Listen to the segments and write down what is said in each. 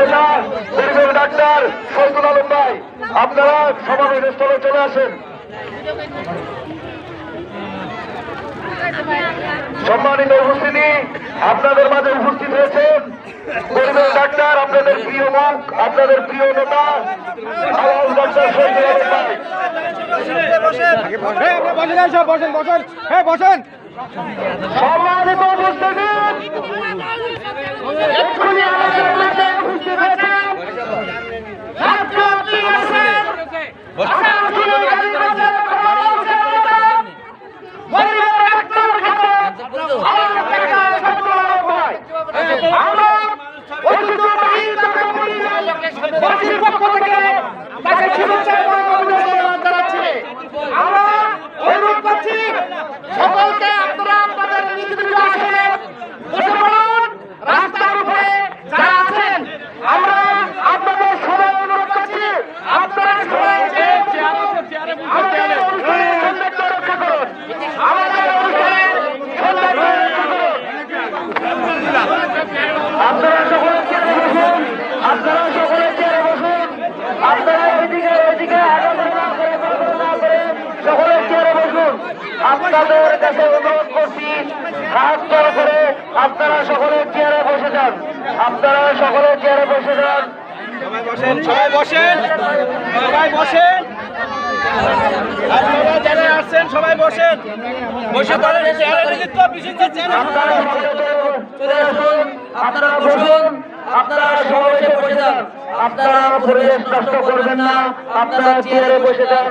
নেতা পরিবেশ ডাক্তার শহীদুল আলম ভাই, আপনারা সমাবেশ স্থলে চলে আসেন। সম্মানিত উপস্থিতি, আপনাদের মাঝে উপস্থিত হয়েছেন পরিবেশ ডাক্তার, আপনাদের প্রিয় মুখ, আপনাদের প্রিয় নেতা সম্মানিত উপস্থিতি এক্ষুনি আমাদের মাঝে উপস্থিত হয়েছেন ছাত্র দিবসের আলোচনা গাড়িবাজার কর্মসূচির নেতা, পরিবেশ ডাক্তার খালেদ আওয়াজ ডাক্তার শহীদুল আলম ভাই। আমরা ঐতিহ্যবাহী ঢাকা পরিবেশ বাসীর পক্ষ থেকে তাকে শুভেচ্ছা এবং অভিনন্দন জানাচ্ছি। আমরা অনুরোধ করছি সকলকে আপনারা আপনাদের নিজ নিজ আসনে বসে পড়ুন রাস্তার উপরে যারা আছেন আমরা আপনাদের সবাই অনুরোধ করছি আপনারা সবাই যে আমাদের অনুষ্ঠানের সৌন্দর্য রক্ষা করুন আমাদের অনুষ্ঠানের সৌন্দর্য রক্ষা করুন আপনারা সকলে চেয়ারে বসুন আপনারা সকলে চেয়ারে বসুন আপনারা এদিকে এদিকে আগামী না করে কল্পনা না করে সকলে চেয়ারে বসুন আপনাদের কাছে অনুরোধ করছি হাত জড়ো করে আপনারা সকলে চেয়ারে বসে যান। আপনারা সকলে চেয়ারে বসে যান। বসেন সবাই বসেন সবাই বসেন। আপনারা যারা আসছেন সবাই বসেন। বসে পড়েন চেয়ারে লিখিত বিশিষ্ট চেয়ারে আপনারা সকলে চলে আসুন আপনারা বসুন আপনারা সমাবেশে বসে যান। আপনারা পরিবেশ নষ্ট করবেন না আপনারা চেয়ারে বসে যান।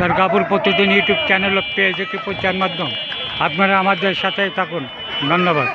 দুর্গাপুর প্রতিদিন ইউটিউব চ্যানেল ও পেজ প্রচার মাধ্যম? আপনারা আমাদের সাথে থাকুন। ধন্যবাদ।